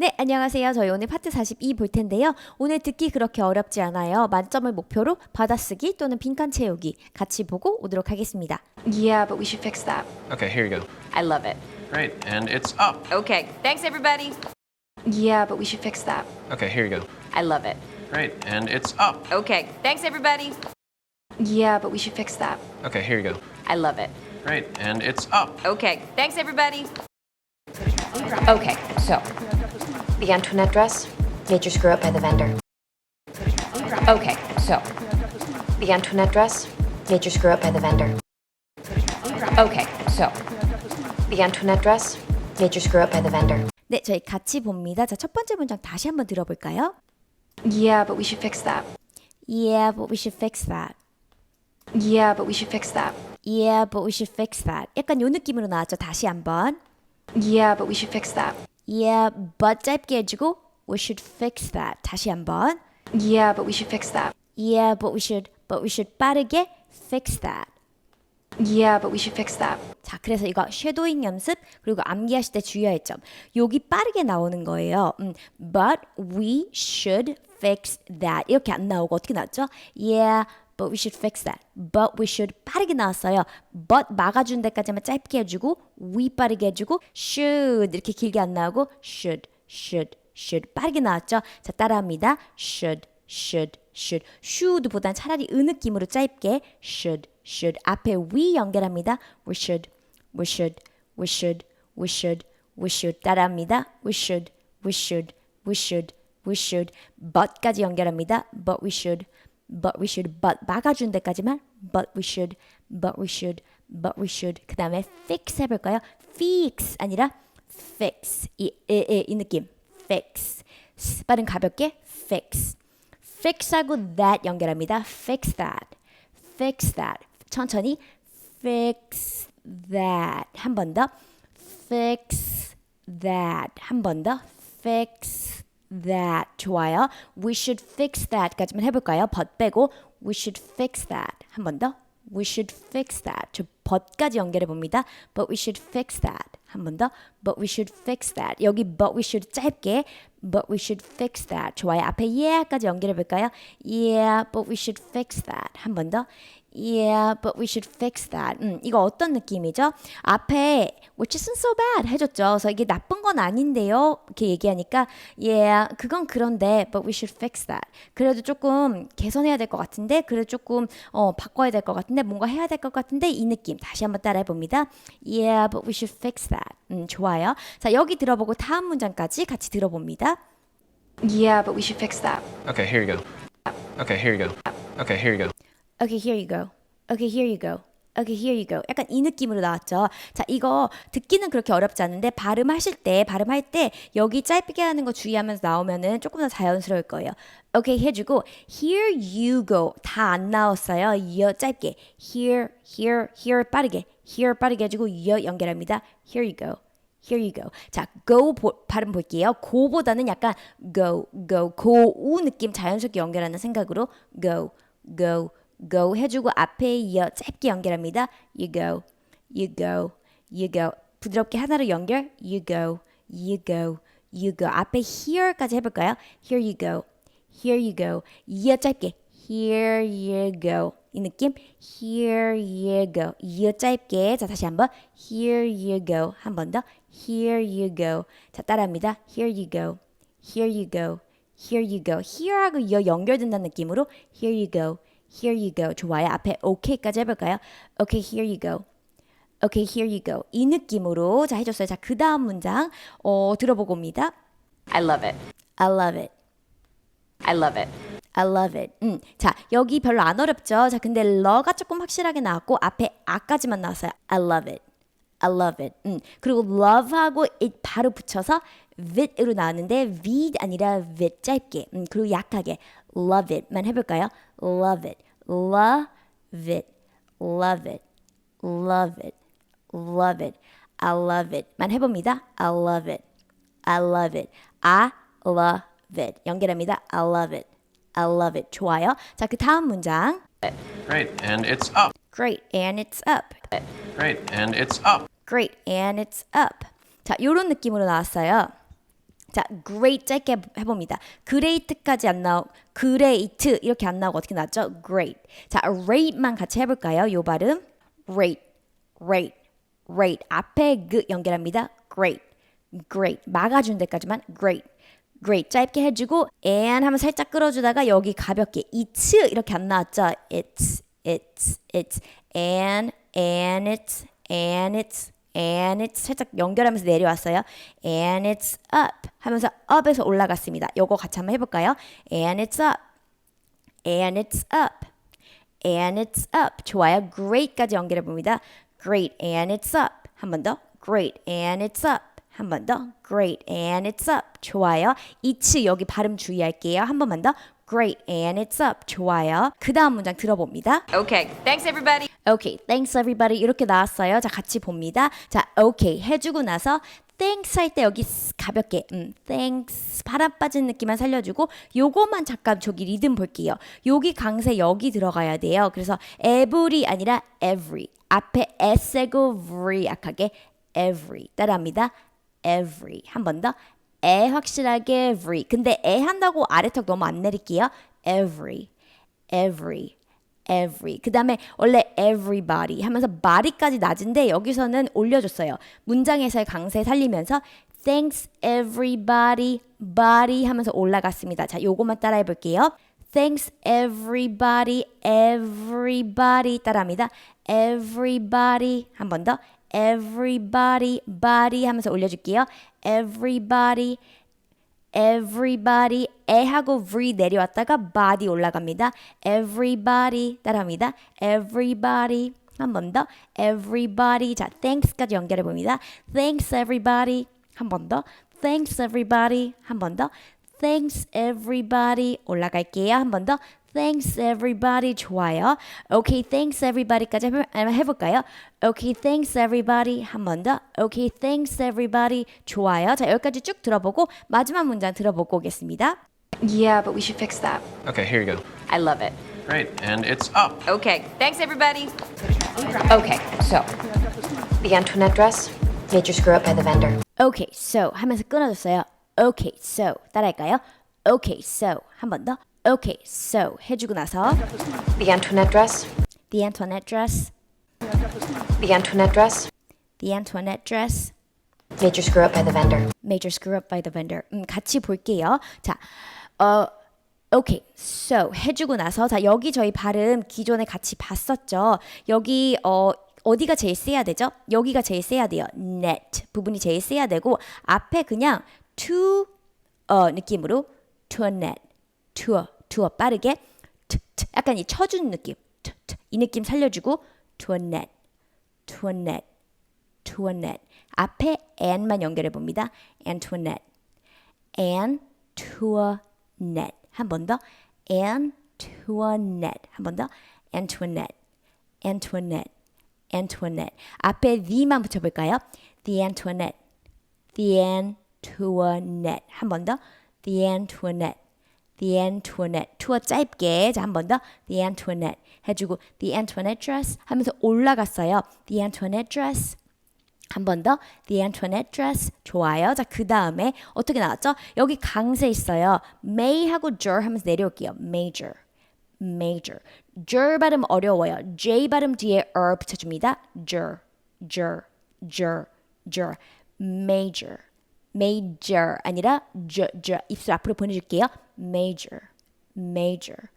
네, 안녕하세요. 저희 오늘 파트 42 볼 텐데요. 오늘 듣기 그렇게 어렵지 않아요. 만점을 목표로 받아쓰기 또는 빈칸 채우기 같이 보고 오도록 하겠습니다. Yeah, but we should fix that. Okay, here you go. I love it. Great, and it's up. Okay, thanks everybody. Yeah, but we should fix that. Okay, here you go. I love it. Great, and it's up. Okay, thanks everybody. Yeah, but we should fix that. Okay, here you go. I love it. Great, and it's up. Okay, thanks everybody. Okay, so The Antoinette dress, major screw up by the vendor. okay, so The Antoinette dress, major screw up by the vendor. okay, so The Antoinette dress, major screw up by the vendor. 네, 저희 같이 봅니다. 자, 첫 번째 문장 다시 한번 들어볼까요? Yeah, but we should fix that. Yeah, but we should fix that. Yeah, but we should fix that. Yeah, but we should fix that. 약간 요 느낌으로 나왔죠. 다시 한번. Yeah, but we should fix that. Yeah, but 짧게 해주고 we should fix that. 다시 한번. Yeah, but we should fix that. Yeah, but we should, but we should 빠르게 fix that. Yeah, but we should fix that. 자, 그래서 이거 쉐도잉 연습 그리고 암기하실 때 주의할 점. 여기 빠르게 나오는 거예요. 음, but we should fix that. 이렇게 안 나오고 어떻게 나왔죠? Yeah, but we should fix that. But we should 빠르게 나왔어요. but 막아준 데까지만 짧게 해주고 we 빠르게 해주고 should 이렇게 길게 안 나오고 should, should, should 빠르게 나왔죠? 자, 따라합니다. should, should, should. should보단 차라리 으 느낌으로 짧게 should, should. 앞에 we 연결합니다. we should, we should, we should, we should, we should. 따라합니다. we should, we should, we should, we should. but까지 연결합니다. but we should, but we should, but 막아준 데까지만 but we should, but we should, but we should. 그 다음에 fix 해볼까요? fix 아니라 fix. 이, 이, 이, 이 느낌. fix. 스, 빠른 가볍게 fix. fix하고 that 연결합니다. fix that. fix that. 천천히 fix that. 한 번 더. fix that. 한 번 더. fix that. 좋아요. we should fix that까지만 해볼까요? but 빼고 we should fix that. 한 번 더. we should fix that. 저 but까지 연결해 봅니다. but we should fix that. 한 번 더. but we should fix that. 여기 but we should 짧게 but we should fix that. 좋아요. 앞에 yeah까지 연결해 볼까요? yeah, but we should fix that. 한 번 더. Yeah, but we should fix that. 음, 이거 어떤 느낌이죠? 앞에 which isn't so bad 해줬죠. 그래서 이게 나쁜 건 아닌데요. 이렇게 얘기하니까 yeah, 그건 그런데 but we should fix that. 그래도 조금 개선해야 될 것 같은데 그래도 조금 어, 바꿔야 될 것 같은데 뭔가 해야 될 것 같은데 이 느낌 다시 한번 따라해 봅니다. Yeah, but we should fix that. 음, 좋아요. 자, 여기 들어보고 다음 문장까지 같이 들어봅니다. Yeah, but we should fix that. Okay, here you go. Okay, here you go. Okay, here you go. Okay, here you go. Okay, here you go. Okay, here you go. 약간 이 느낌으로 나왔죠. 자, 이거 듣기는 그렇게 어렵지 않은데 발음하실 때, 발음할 때 여기 짧게 하는 거 주의하면서 나오면은 조금 더 자연스러울 거예요. Okay 해주고 here you go 다 안 나왔어요. 이어 짧게 here, here, here 빠르게 here 빠르게 해주고 이어 연결합니다. Here you go. Here you go. 자, go 보, 발음 볼게요. go보다는 약간 go, go, go, 우 느낌 자연스럽게 연결하는 생각으로 go, go, go 해주고 앞에 이어 짧게 연결합니다. You go, you go, you go. 부드럽게 하나로 연결. You go, you go, you go. 앞에 here까지 해볼까요? Here you go, here you go. 이어 짧게. Here you go. 이 느낌. Here you go. 이어 짧게. 자 다시 한번. Here you go. 한 번 더. Here you go. 자 따라합니다. Here you go. Here you go. Here you go. Here하고 이어 연결된다는 느낌으로 Here you go. Here you go. 좋아요. 앞에 OK까지 해볼까요? Okay, here you go. Okay, here you go. 이 느낌으로 자 해줬어요. 자, 그 다음 문장 어, 들어보고 옵니다. I love it. I love it. I love it. I love it. 음, 자, 여기 별로 안 어렵죠? 자, 근데 러가 조금 확실하게 나왔고 앞에 아까지만 나왔어요. I love it. I love it. 음, 그리고 love하고 it 바로 붙여서 vit으로 나왔는데 v 아니라 vit 짧게. 음, 그리고 약하게 love it만 해볼까요? Love it. Love it. Love it. Love it. Love it. I love it만 해봅니다. I love it. I love it. I love it. 연결합니다. I love it. I love it. 좋아요. 자, 그 다음 문장. Great, and it's up. Great, and it's up. Great, and it's up. Great, and it's up. 자, 요런 느낌으로 나왔어요. 자, great 짧게 해봅니다. great까지 안 나오, great 이렇게 안 나오고 어떻게 나왔죠? great. 자, rate만 같이 해볼까요? 요 발음. rate, rate, rate. 앞에 그 연결합니다. great, great. 막아준 데까지만 great. great 짧게 해주고 and 하면 살짝 끌어주다가 여기 가볍게 it's 이렇게 안 나왔죠? it's, it's, it's and, and it's, and it's, and it's 살짝 연결하면서 내려왔어요. and it's up 하면서 up에서 올라갔습니다. 요거 같이 한번 해볼까요? and it's up, and it's up, and it's up. 좋아요. great까지 연결해 봅니다. great and it's up. 한 번 더. great and it's up. 한 번 더. great and it's up. 좋아요. it's 여기 발음 주의할게요. 한 번만 더. Great and it's up. 좋아요. 그 다음 문장 들어봅니다. Okay, thanks everybody. Okay, thanks everybody 이렇게 나왔어요. 자, 같이 봅니다. 자, okay 해주고 나서 thanks 할 때 여기 스- 가볍게 음, thanks 바람 빠진 느낌만 살려주고 요거만 잠깐 저기 리듬 볼게요. 여기 강세 여기 들어가야 돼요. 그래서 every 아니라 every 앞에 s하고 v 약하게 every 따라합니다. every 한 번 더. 에 확실하게 every 근데 에 한다고 아래 턱 너무 안 내릴게요. every every every. 그 다음에 원래 everybody 하면서 body까지 낮은데 여기서는 올려줬어요. 문장에서의 강세 살리면서 thanks everybody body 하면서 올라갔습니다. 자, 요거만 따라해 볼게요. Thanks everybody everybody 따라합니다. everybody 한 번 더. Everybody body 하면서 올려줄게요. everybody everybody 에하고 v 내려왔다가 body 올라갑니다. everybody 따라합니다. everybody 한 번 더. everybody 자 thanks까지 연결해 봅니다. thanks everybody 한 번 더. thanks everybody 한 번 더. thanks everybody 올라갈게요. 한 번 더. Thanks everybody 좋아요. Okay, thanks everybody까지 해볼- 한번 해볼까요? Okay, thanks everybody 한 번 더. Okay, thanks everybody 좋아요. 자 여기까지 쭉 들어보고 마지막 문장 들어보고 오겠습니다. Yeah, but we should fix that. Okay, here you go. I love it. Great, and it's up. Okay, thanks everybody. Okay, so The Antoinette dress? Major screw up by the vendor. Okay, so 하면서 끊어줬어요. Okay, so 따라할까요? Okay, so 한 번 더. Okay, so 해주고 나서 The Antoinette dress? the Antoinette dress, The Antoinette dress? the Antoinette dress. Major screw up by the vendor. major screw up by the vendor. 음, 같이 볼게요. 자, 어, okay, so 해주고 나서 자 여기 저희 발음 기존에 같이 봤었죠. 여기 어 어디가 제일 세야 되죠? 여기가 제일 세야 돼요. net 부분이 제일 세야 되고 앞에 그냥 to 어 느낌으로 to a net, to a, to a 빠르게 t, t, 약간 이 쳐주는 느낌, t, t, 이 느낌 살려주고 to a net, to a net. Antoinette. 앞에 and만 연결해 봅니다. Antoinette. Antoinette. 한번 더. Antoinette. 한번 더. Antoinette. Antoinette. Antoinette. 앞에 the만 붙여볼까요? The Antoinette. The Antoinette. 한 번 더. The Antoinette. The Antoinette. 투어 짧게. 자, 한 번 더. The Antoinette. 해주고 The Antoinette dress 하면서 올라갔어요. The Antoinette dress. 한 번 더. The Antoinette dress. 좋아요. 자, 그 다음에 어떻게 나왔죠? 여기 강세 있어요. may 하고 j 하면서 내려올게요. major. major. j 발음 어려워요. j 발음 뒤에 er 붙여줍니다. j, j, j, j. major. Major 아니라 j, j. 입술 앞으로 보내줄게요. major. major.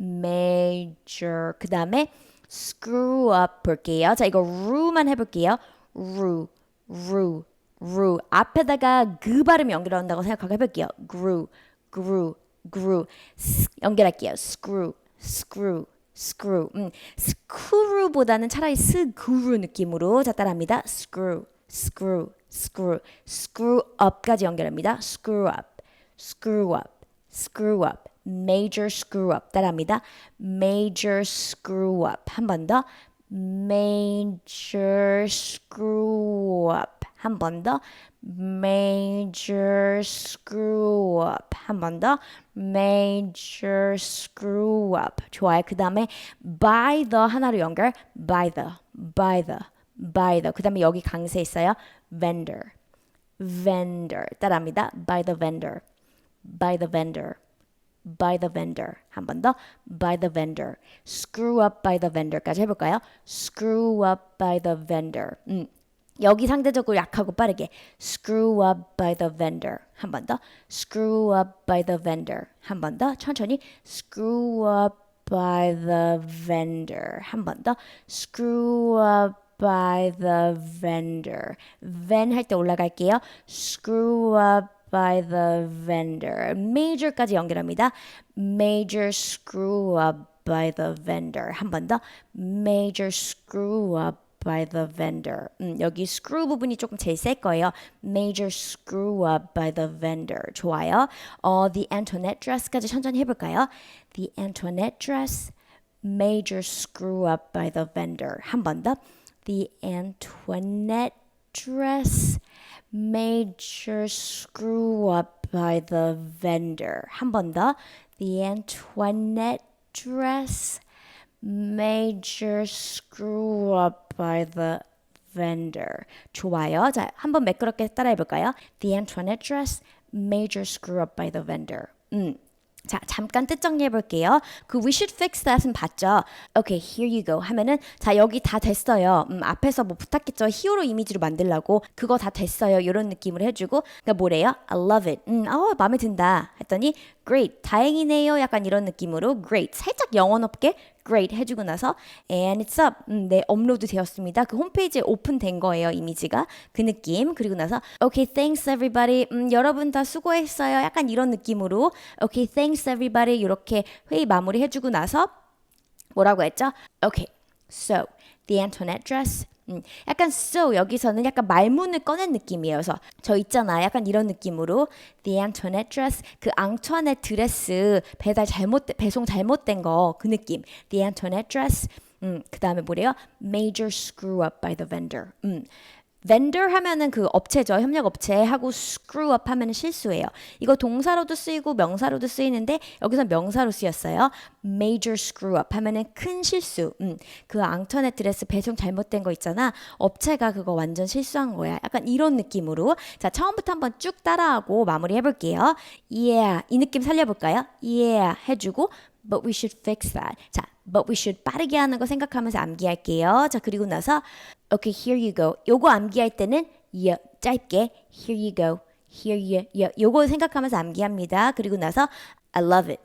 major. 그 다음에 screw up 볼게요. 자, 이거 ru만 해볼게요. ru, ru, ru. 앞에다가 그 발음이 연결한다고 생각하고 해볼게요. grew, grew, grew. 스, 연결할게요. screw, screw, screw. 음, screw보다는 차라리 스그루 느낌으로 자 따라합니다. screw, screw, screw, screw up까지 연결합니다. screw up, screw up, screw up. major screw up 따라합니다. major screw up 한 번 더. major screw up 한 번 더. major screw up 한 번 더. major screw up 좋아요. 그 다음에 by the 하나로 연결. by the, by the, By the. 그 다음에 여기 강세 있어요. vendor, vendor 따라합니다. by the vendor, by the vendor, by the vendor 한 번 더 by the vendor, screw up by the vendor까지 해볼까요? screw up by the vendor. 음. 여기 상대적으로 약하고 빠르게 screw up by the vendor 한 번 더 screw up by the vendor 한 번 더 천천히 screw up by the vendor 한 번 더 screw up by the vendor ven 할 때 올라갈게요 screw up by the vendor major까지 연결합니다 major screw up by the vendor 한 번 더 major screw up by the vendor. 음, 여기 screw 부분이 조금 제일 셀 거예요. Major screw up by the vendor. 좋아요. 어, the Antoinette dress까지 천천히 해볼까요? The Antoinette dress, major screw up by the vendor. 한 번 더. The Antoinette dress, major screw up by the vendor. 한 번 더. The Antoinette dress, major screw up by the vendor. 좋아요. 자, 한번 매끄럽게 따라해 볼까요? The Antoinette dress, major screw up by the vendor. 음. 자, 잠깐 뜻 정리해 볼게요. 그 we should fix that은 봤죠? Okay, here you go 하면은 자, 여기 다 됐어요. 음, 앞에서 뭐 부탁했죠. 히어로 이미지로 만들라고. 그거 다 됐어요. 이런 느낌을 해 주고 그러니까 뭐래요? I love it. 음, 어, 마음에 든다. 했더니 great. 다행이네요. 약간 이런 느낌으로 great. 살짝 영혼 없게 great 해주고 나서 and it's up. 음, 네, 업로드 되었습니다. 그 홈페이지에 오픈된 거예요. 이미지가. 그 느낌. 그리고 나서 okay, thanks everybody. 음, 여러분 다 수고했어요. 약간 이런 느낌으로 okay, thanks everybody. 이렇게 회의 마무리 해주고 나서 뭐라고 했죠? Okay, so the Antoinette dress. 음, 약간 so 여기서는 약간 말문을 꺼낸 느낌이에요. 그래서 저 있잖아. 약간 이런 느낌으로 the Antoinette dress 그 앙투아넷 드레스 배달 잘못 배송 잘못된 거 그 느낌. the Antoinette dress. 음, 그다음에 뭐래요? major screw up by the vendor. 음. Vendor 하면은 그 업체죠. 협력 업체 하고 screw up 하면은 실수예요. 이거 동사로도 쓰이고 명사로도 쓰이는데 여기서 명사로 쓰였어요. major screw up 하면은 큰 실수. 음. 그 앙터넷 드레스 배송 잘못된 거 있잖아. 업체가 그거 완전 실수한 거야. 약간 이런 느낌으로. 자, 처음부터 한번 쭉 따라하고 마무리 해 볼게요. yeah. 이 느낌 살려 볼까요? yeah 해 주고 but we should fix that. 자, but we should 빠르게 하는 거 생각하면서 암기할게요. 자, 그리고 나서 okay, here you go. 요거 암기할 때는 yeah, 짧게 here you go. here you, yeah. 요거 생각하면서 암기합니다. 그리고 나서 I love it.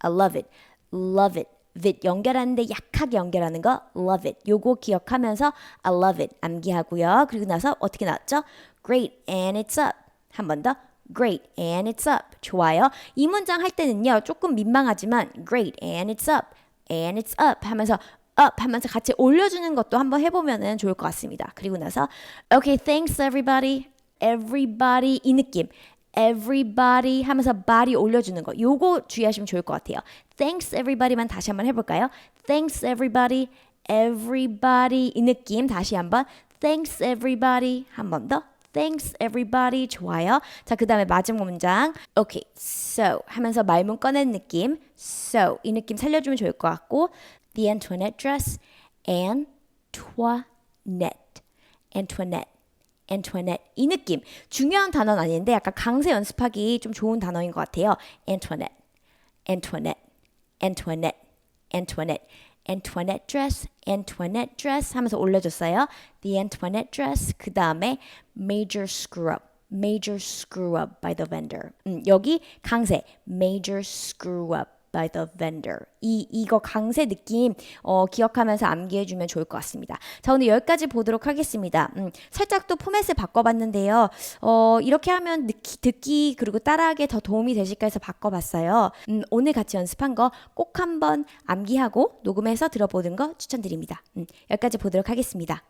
I love it. love it. it 연결하는데 약하게 연결하는 거 love it. 요거 기억하면서 I love it 암기하고요. 그리고 나서 어떻게 나왔죠? great and it's up. 한 번 더. Great and it's up. 좋아요. 이 문장 할 때는요. 조금 민망하지만 great and it's up. And it's up 하면서 up 하면서 같이 올려주는 것도 한번 해보면은 좋을 것 같습니다. 그리고 나서 okay, thanks everybody. everybody 이 느낌. everybody 하면서 body 올려주는 거. 요거 주의하시면 좋을 것 같아요. thanks everybody만 다시 한번 해볼까요? thanks everybody. everybody 이 느낌 다시 한번 thanks everybody 한 번 더. Thanks everybody. 좋아요. 자, 그 다음에 마지막 문장. Okay, so 하면서 말문 꺼낸 느낌. So 이 느낌 살려 주면 좋을 것 같고 The Antoinette dress. Antoinette. Antoinette. Antoinette. 이 느낌. 중요한 단어는 아닌데 약간 강세 연습하기 좀 좋은 단어인 것 같아요. Antoinette. Antoinette. Antoinette. Antoinette. Antoinette dress, Antoinette dress 하면서 올려줬어요. The Antoinette dress. 그 다음에 major screw up, major screw up by the vendor. 음, 여기 강세, major screw up By the vendor. 이 이거 강세 느낌 어, 기억하면서 암기해 주면 좋을 것 같습니다. 자 오늘 여기까지 보도록 하겠습니다. 음, 살짝 또 포맷을 바꿔 봤는데요. 어, 이렇게 하면 듣기, 듣기 그리고 따라하기에 더 도움이 되실까 해서 바꿔 봤어요. 음, 오늘 같이 연습한 거 꼭 한번 암기하고 녹음해서 들어보는 거 추천드립니다. 음, 여기까지 보도록 하겠습니다.